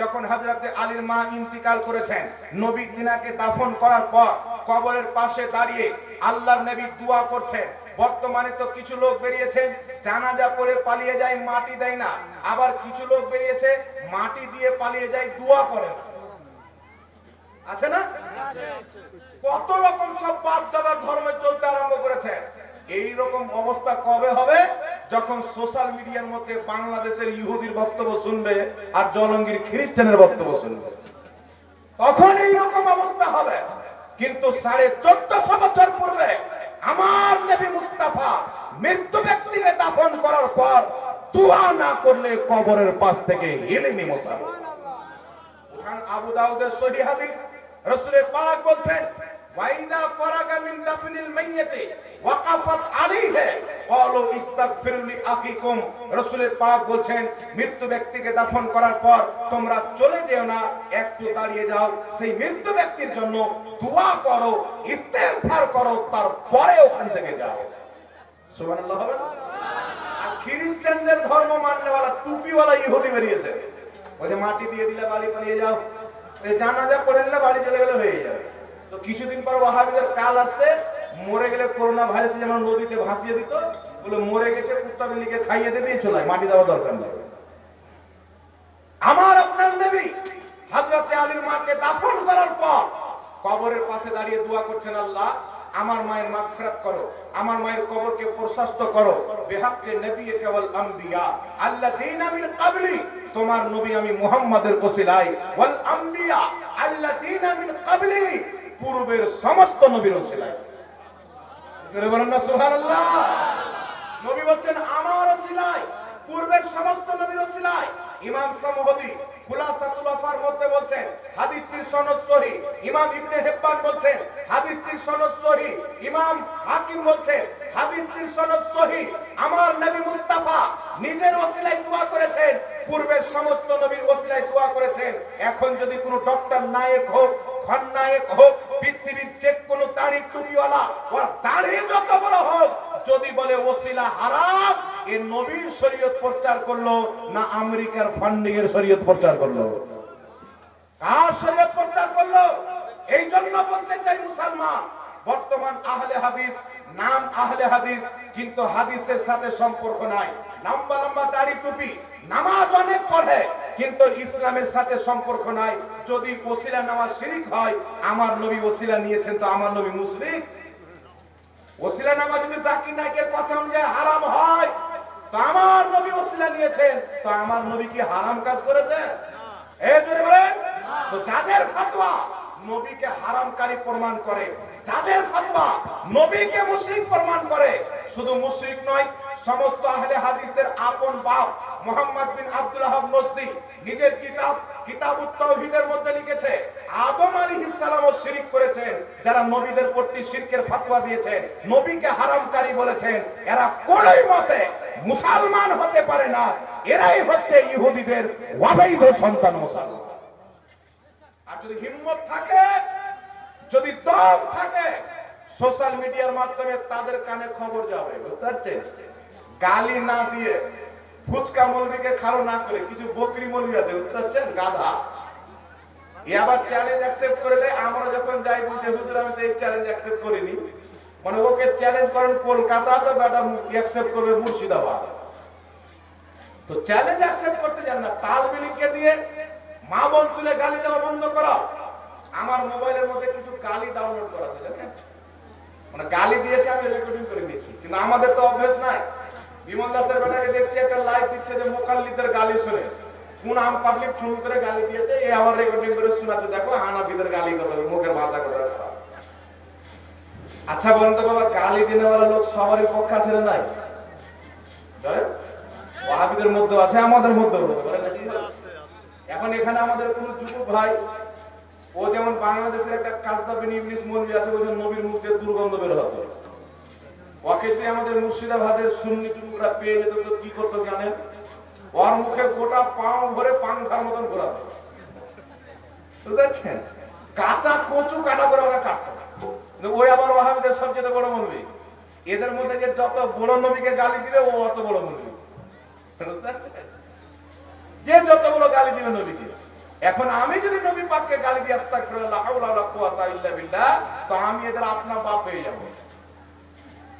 যখন হাজরাতে আলীর মা ইন্তিকাল করেছেন, নবী দিনাকে দাফন করার পর কবরের পাশে দাঁড়িয়ে আল্লাহর নবী দোয়া করছেন। বর্তমানে তো কিছু লোক বেরিয়েছে জানাজা পড়ে পালিয়ে যায়, মাটি দেয় না। আবার কিছু লোক বেরিয়েছে, মাটি দিয়ে পালিয়ে যায়, দোয়া করে। আছে না? কত রকম সব বাপ দাদার ধর্মে চলতে আরম্ভ করেছে। এই রকম অবস্থা কবে হবে? যখন সোশ্যাল মিডিয়ার মধ্যে বাংলাদেশের ইহুদির বক্তব্য শুনবে আর জলঙ্গির খ্রিস্টানের বক্তব্য শুনবে, তখন এই রকম অবস্থা হবে। কিন্তু সাড়ে চোদ্দশো বছর পূর্বে আমার নবী মুস্তাফা মৃত্যু ব্যক্তিকে দাফন করার পর দোয়া না করলে কবরের পাশ থেকে হিলেনি ওখান আবু দাউদের সহি হাদিস রাসূলের পাক বলছেন ওয়াইদা ফারাগা মিন দাফনিল মাইয়াতি ওয়াকাফাত আলাইহি। রাসূলের পাক বলছেন, মৃত্যু ব্যক্তিকে দাফন করার পর তোমরা চলে যেও না, একটু দাঁড়িয়ে যাও। সেই মৃত্যু ব্যক্তির জন্য দোয়া করো, ইস্তেগফার করো, তারপরে ওখান থেকে যাও। সুবহানাল্লাহ, হবে না? খ্রিস্টানদের ধর্ম ইহুদি বেরিয়েছে। মাটি দিয়ে দিলে বাড়ি পালিয়ে যাও। জানাজা পড়ে নিলে বাড়ি চলে গেলে হয়ে যাবে। তো কিছুদিন পর ওয়াহাবিদের কাল আসছে, মরে গেলে করোনা ভাইরাস যেমন নদীতে ভাসিয়ে দিত বলে, মরে গেছে, কুত্তা বিল্লিকে খাইয়ে দিয়ে চলে মাটি দেওয়া দরকার নেই। আমার আপনার নবী হযরতে আলীর মাকে দাফন করার পর কবরের পাশে দাঁড়িয়ে দোয়া করছেন, আল্লাহ, আমার মায়ের মাগফিরাত করো, আমার মায়ের কবরকে প্রশস্ত করো, বিহাক্কে নবী কেবল আম্বিয়া, আল্লাযীনা মিন ক্বাবলি, তোমার নবী আমি মুহাম্মাদের ওসিলায়, ওয়াল আম্বিয়া, আল্লাযীনা মিন ক্বাবলি, পূর্বের সমস্ত নবীর ওসিলায়। জোরে বলেন না, সুবহানাল্লাহ। নবী বলছেন আমার ওসিলায় পূর্বের সমস্ত নবীর ওসিলায় ইমাম সামহদি খুলাসাতুল আফার মধ্যে বলছেন, হাদিসটির সনদ সহি। ইমাম ইবনে হিব্বান বলছেন, হাদিসটির সনদ সহি। ইমাম হাকিম বলছেন, হাদিসটির সনদ সহি। আমার নবী মুস্তাফা নিজের ওসিলায় দোয়া করেছেন, পূর্বের সমস্ত নবীর ওসিলায় দোয়া করেছেন। এখন যদি কোনো ডক্টর নায়ক হোক খলনায়ক হোক পৃথিবীর যে কোনো দাড়ির টুপিওয়ালা ওর দাড়ি যত বড় হোক, যদি বলে ওসিলা হারাম, এ নবীর শরীয়ত প্রচার করল না আমেরিকার ফান্ডিং এর শরীয়ত প্রচার করল? কার শরীয়ত প্রচার করল? এই জন্য বলতে চাই মুসলমান, বর্তমান আহলে হাদিস, নাম আহলে হাদিস, কিন্তু হাদিসের সাথে সম্পর্ক নাই। লম্বা লম্বা দাড়ি টুপি, নামাজ অনেক পড়ে। কিন্তু ইসলামের সাথে সম্পর্ক নাই। যদি ওসিলা নামাজ শিরিক হয়, আমার নবী ওসিলা নিয়েছেন তো আমার নবী মুশরিক ওসিলা নামাজ যদি জাকির নায়কের কথা অনুযায়ী হারাম হয়, তো আমার নবী ওসিলা নিয়েছেন, তো আমার নবী কি হারাম কাজ হারামকারী প্রমাণ করে। নবীকে প্রমাণ করে। শুধু নয়, সমস্ত আহলে হাদিসদের আপন বাপ মোহাম্মদ বিন আব্দুল আহাব নজদি নিজের কিতাব, কিতাবুত তাওহীদের মধ্যে লিখেছে, আদম আলাইহিস সালামও শিরক করেছেন, যারা নবীদের প্রতি শিরকের ফতোয়া দিয়েছেন, নবীকে হারামকারী বলেছেন, এরা কোনই মতে মুসলমান হতে পারে না, এরাই হচ্ছে ইহুদিদের অবৈধ সন্তান মুসলমান। আর যদি হিম্মত থাকে, যদি দম থাকে, সোশ্যাল মিডিয়ার মাধ্যমে তাদের কানে খবর যাবে, বুঝতে পারছেন? গালি না দিয়ে ফুচকা মৌলবীকে খালো না করে কিছু বকরি মৌলবী আছে, বুঝতে পারছেন? গাধা। আবার চ্যালেঞ্জ অ্যাকসেপ্ট করলে আমরা যখন যাই বলছে হুজুর, আমি এই চ্যালেঞ্জ অ্যাকসেপ্ট করিনি। মানে ওকে চ্যালেঞ্জ করেন কলকাতা, তো বেটা অ্যাকসেপ্ট করবে মুর্শিদাবাদ। তো চ্যালেঞ্জ অ্যাকসেপ্ট করতে যান না তাল বিলিকে দিয়ে মা তুলে গালি দেওয়া বন্ধ করো আমার মোবাইলের মধ্যে কিছু গালি ডাউনলোড করা আছে জানেন মানে গালি দিয়েছে, আমি রেকর্ডিং করে নিয়েছি কিন্তু আমাদের তো অভ্যেস নাই। বিমল দাসের দেখছি একটা লাইভ দিচ্ছে যে মোকাল্লিদের গালি শুনে। কোন আম পাবলিক ফোন করে গালি দিয়েছে, এ রেকর্ডিং করে শোনাচ্ছে, দেখো হানাফিদের গালি কথা, মুখের ভাষা কথা। আচ্ছা বলুন তো বাবা, গালি লোক সবারই আছে নাই? ওয়াহাবিদের মধ্যে আছে, আমাদের মধ্যে এখন এখানে আমাদের কোন যুবক ভাই, ও যেমন বাংলাদেশের একটা কাজদাবিন ইবলিস মৌলবি আছে, ওই নবীর মুখ দিয়ে দুর্গন্ধ বের হতো। ওকে আমাদের মুর্শিদাবাদের সুন্নি যুবকরা পেয়ে যেত তো কি করতো জানেন? ওর মুখে গোটা পাও ভরে পাংখার মতন ঘোরাতো বুঝতে কাঁচা কচু কাটা করে ওরা কাটতো। ওই আবার ওয়াহাবিদের সবচেয়ে বড় মৌলবি। এদের মধ্যে যে যত বড় নবীকে গালি দিবে, ও অত বড় পারছেন যে যত বড় গালি দিবে নবীকে। এখন আমি যদি নবী পাককে গালি দিয়ে আস্তাগফিরুল্লাহ হাওলা ওয়ালা কুওয়াতা ইল্লা বিল্লাহ, তো আমি এদের আপনার বাপ হয়ে যাব।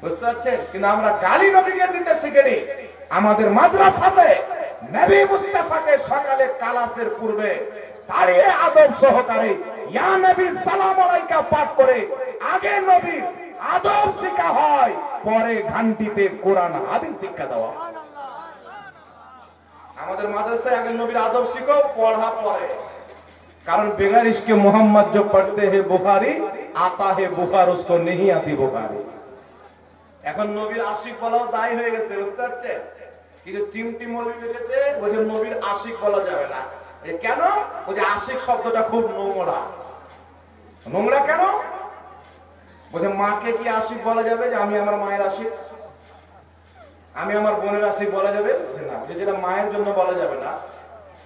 বুঝতে পারছেন কিন্তু আমরা গালি নবীকে দিতে শিখিনি আমাদের মাদ্রাসাতে নবী মুস্তাফাকে সকালে কালাসের পূর্বে দাঁড়িয়ে আদব সহকারে ইয়া নবী সালাম আলাইকা পাঠ করে আগে নবী আদব শিক্ষা হয় পরে ঘান্টিতে কোরআন হাদিস শিক্ষা দেওয়া হয়। আমাদের মাদ্রাসায় আগে নবীর আদব শিখো পড়া পরে कारण बगैर इसके मोहम्मद जो पढ़ते हैं बुखारी आता है बुखार उसको नहीं आती बुखारी এখন নবীর আশিক বলাও দায়ী হয়ে গেছে, বুঝতে পারছেন? কিছু চিমটি মৌলবি বেরিয়েছে বলছে নবীর আশিক বলা যাবে না। কেন? বলছে আশিক শব্দটা খুব নোংরা। নোংরা কেন? বলছে মাকে কি আশিক বলা যাবে যে আমি আমার মায়ের আশিক? আমি আমার বোনের আশিক বলা যাবে? না যেটা মায়ের জন্য বলা যাবে না,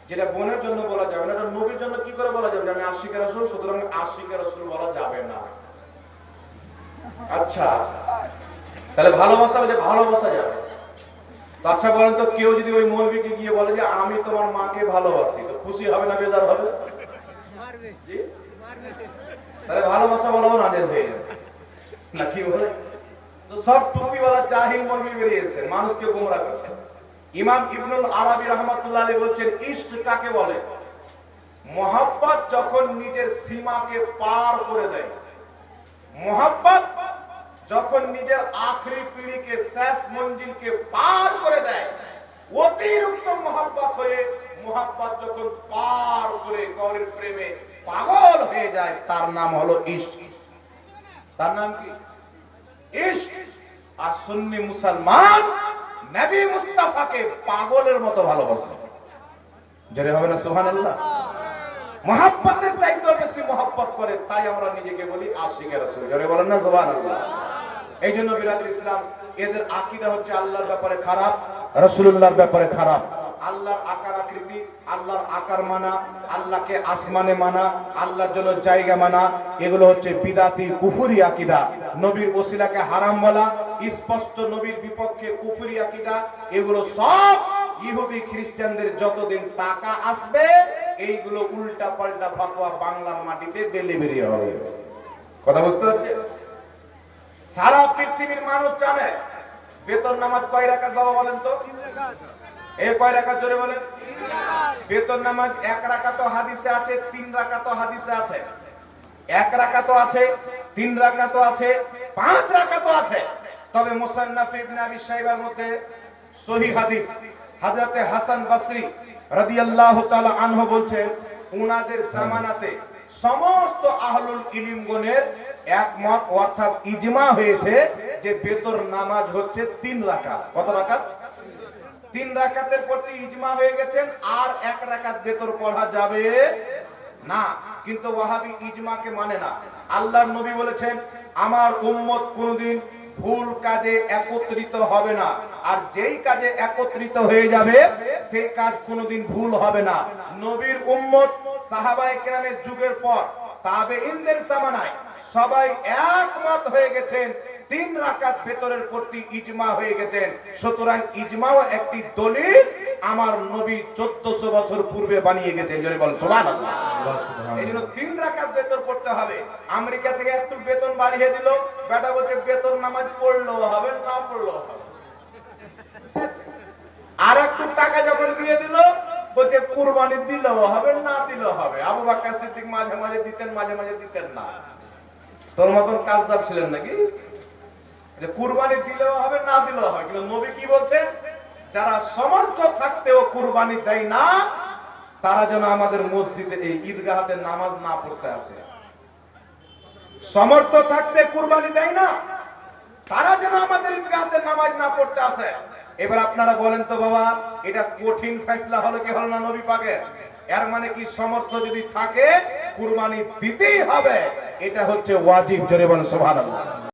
যেটা বোনের জন্য বলা যাবে না নবীর জন্য কি করে বলা যাবে যে আমি আশিকের রসুল, সুতরাং আশিকের রসুল বলা যাবে না। আচ্ছা তাহলে ভালোবাসা বলে ভালোবাসা যাবে। আচ্ছা বলেন তো, কেউ যদি ওই মৌলবীকে গিয়ে বলে যে, আমি তোমার মাকে ভালোবাসি তো খুশি হবে না বেজার হবে? তাহলে ভালোবাসা বলাও নাজেজ হয়ে যাবে। না, কি বলে? তো সব টুপিওয়ালা জাহিল মৌলবী বেরিয়েছে, মানুষকে গোমরা করছে। ইমাম ইবনুল আরবি রহমাতুল্লাহ আলাইহি বলছেন, ইশক কাকে বলে? মোহাব্বত যখন নিজের সীমাকে পার করে দেয় মোহাব্বত যখন নিজের আখরি পিড়িকে শেষ মঞ্জিলকে পার করে দেয়, অতিরিক্ত মোহাব্বত হয়ে মোহাব্বত যখন পার করে গৌরের প্রেমে পাগল হয়ে যায়, তার নাম হলো ইশক। তার নাম কি? ইশক। আর সুন্নি মুসলমান নবী মুস্তাফাকে পাগলের মতো ভালোবাসে। জোরে হবে না, সুবহানাল্লাহ? মহাব্বতের চাইতেও বেশি মহাব্বত করে, তাই আমরা নিজেকে বলি আশিকের রাসূল। জোরে বলেন না, সুবহানাল্লাহ? এই জন্য বিরাদুল ইসলাম, এদের আকিদা হচ্ছে আল্লাহর ব্যাপারে খারাপ, রাসূলুল্লাহর ব্যাপারে খারাপ। আল্লাহর আকার আকৃতি, আল্লাহর আকার মানা, আল্লাহকে আসমানে মানা, আল্লাহর জন্য জায়গা মানা, এগুলো হচ্ছে বিদাতি কুফুরি আকিদা। নবীর ওসিলাকে হারাম বলা, স্পষ্ট নবীর বিপক্ষে কুফুরি আকিদা, এগুলো সব ইহুদি খ্রিস্টানদের যতদিন টাকা আসবে, এইগুলো উল্টা পাল্টা ফাতোয়া বাংলার মাটিতে ডেলিভারি হবে। কথা বুঝতে পারছে সারা পৃথিবীর মানুষ জানে, বেতন নামাজ কয় রাকাত বাবা বলেন তো? এ কয় জোরে বলেন? বেতন নামাজ এক হাদিসে আছে, তিন হাদিসে আছে। এক রাকাত আছে, তিন আছে, পাঁচ রাকাত আছে। তবে মুসান্নাফ ইবনে আবি মধ্যে সহিহ হাদিস হাসান বসরি রাদিয়াল্লাহু বলছেন, উনাদের জামানাতে সমস্ত আহলুল ইলিমগণের একমত অর্থাৎ ইজমা হয়েছে যে বেতর নামাজ হচ্ছে তিন রাকাত। কত রাকাত? তিন রাকাতের প্রতি ইজমা হয়ে গেছেন, আর এক রাকাত বেতর পড়া যাবে না। কিন্তু ওয়াহাবি ইজমাকে মানে না। আল্লাহর নবী বলেছেন, আমার উম্মত কোনদিন ভুল কাজে একত্রিত হবে না। আর যেই কাজে একত্রিত হয়ে যাবে, সে কাজ কোনোদিন ভুল হবে না। নবীর উম্মত সাহাবায়ে কেরামের যুগের পর তাবে ইনদের জামানায় সবাই একমত হয়ে গেছেন তিন রাকাত ভেতরের প্রতি ইজমা হয়ে গেছেন। সুতরাং ইজমাও একটি দলিল আমার নবী চোদ্দশো বছর পূর্বে বানিয়ে গেছেন। যদি এই জন্য তিন রাকাত বেতন পড়তে হবে। আমেরিকা থেকে একটু বেতন বাড়িয়ে দিল। বেটা বলছে বেতন নামাজ পড়ল হবে না পড়ল আর একটু টাকা যখন দিয়ে দিল বলছে কুরবানি দিলেও হবে না দিলেও হবে। আবু বাক্কা সিদ্দিক মাঝে মাঝে দিতেন মাঝে মাঝে দিতেন না। তোর মতন কাজদার ছিলেন নাকি? যে কুরবানি দিলেও হবে, না দিলেও হবে। কিন্তু নবী কি যারা সমর্থ থাকতেও কুরবানি দেয় না, তারা যেন আমাদের মসজিদে এই ঈদগাহাতে নামাজ না পড়তে আসে। সমর্থ থাকতে কুরবানি দেয় না, তারা যেন আমাদের ঈদগাহাতে নামাজ না পড়তে আসে। এবার আপনারা বলেন তো বাবা, এটা কঠিন ফেসলা হলো কি হলো না নবী পাকের? এর মানে কি সমর্থ যদি থাকে কুরবানি দিতেই হবে। এটা হচ্ছে ওয়াজিব বলেন সুবহানাল্লাহ।